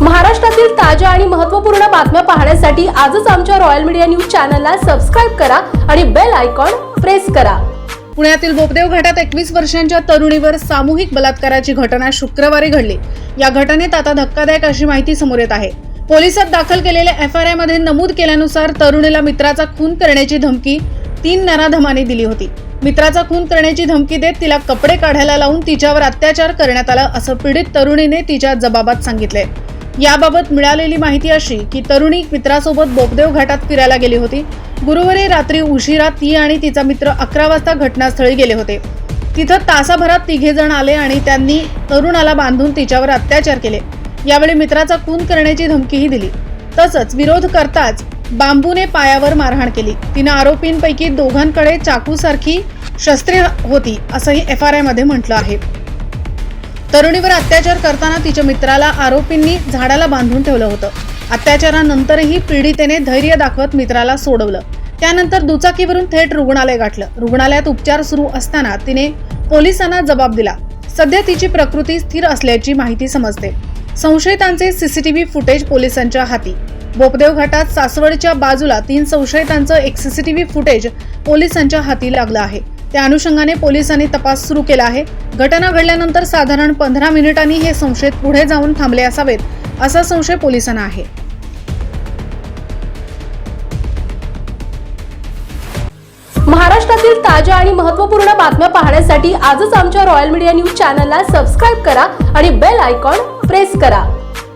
महाराष्ट्रातील ताज्या आणि महत्त्वपूर्ण बातम्या पाहण्यासाठी आजच आमच्या रॉयल मीडिया न्यूज चॅनलला सबस्क्राईब करा आणि बेल आयकॉन प्रेस करा. पुण्यातील बोपदेव घाटात एकवीस वर्षांच्या तरुणीवर सामूहिक बलात्काराची घटना शुक्रवारी घडली. या घटनेत आता धक्कादायक अशी माहिती समोर येत आहे. पोलिसात दाखल केलेल्या एफ आयमध्ये नमूद केल्यानुसार तरुणीला मित्राचा खून करण्याची धमकी तीन नराधमाने दिली होती. मित्राचा खून करण्याची धमकी देत तिला कपडे काढायला लावून तिच्यावर अत्याचार करण्यात आला असं पीडित तरुणीने तिच्या जबाबात सांगितले याबाबत मिळालेली माहिती अशी की तरुणी मित्रासोबत बोपदेव घाटात फिरायला गेली होती. गुरुवारी रात्री उशिरा ती आणि तिचा मित्र अकरा वाजता घटनास्थळी गेले होते. तिथं तासाभरात तिघे जण आले आणि त्यांनी तरुणाला बांधून तिच्यावर अत्याचार केले. यावेळी मित्राचा खून करण्याची धमकीही दिली. तसंच विरोध करताच बांबूने पायावर मारहाण केली. तिनं आरोपींपैकी दोघांकडे चाकूसारखी शस्त्रे होती असंही एफ आर आयमध्ये म्हटलं आहे. तरुणीवर अत्याचार करताना तिच्या मित्राला आरोपींनी झाडाला बांधून ठेवलं होतं. अत्याचारानंतरही पीडितेने धैर्य दाखवत मित्राला सोडवलं. त्यानंतर दुचाकीवरून थेट रुग्णालय गाठलं. रुग्णालयात उपचार सुरू असताना तिने पोलिसांना जबाब दिला. सध्या तिची प्रकृती स्थिर असल्याची माहिती समजते. संशयितांचे सीसीटीव्ही फुटेज पोलिसांच्या हाती. बोपदेव घाटात सासवडच्या बाजूला तीन संशयितांचं एक सीसीटीव्ही फुटेज पोलिसांच्या हाती लागलं आहे. त्या अनुषंगाने पोलिसांनी तपास सुरू केला आहे. घटना घडल्यानंतर साधारण पंधरा मिनिटांनी हे संशयित पुढे जाऊन थांबले असावेत असा संशय पोलिसांना आहे. महाराष्ट्रातील ताज्या आणि महत्त्वपूर्ण बातम्या पाहण्यासाठी आजच आमच्या रॉयल मीडिया न्यूज चॅनलला सबस्क्राईब करा आणि बेल आयकॉन प्रेस करा.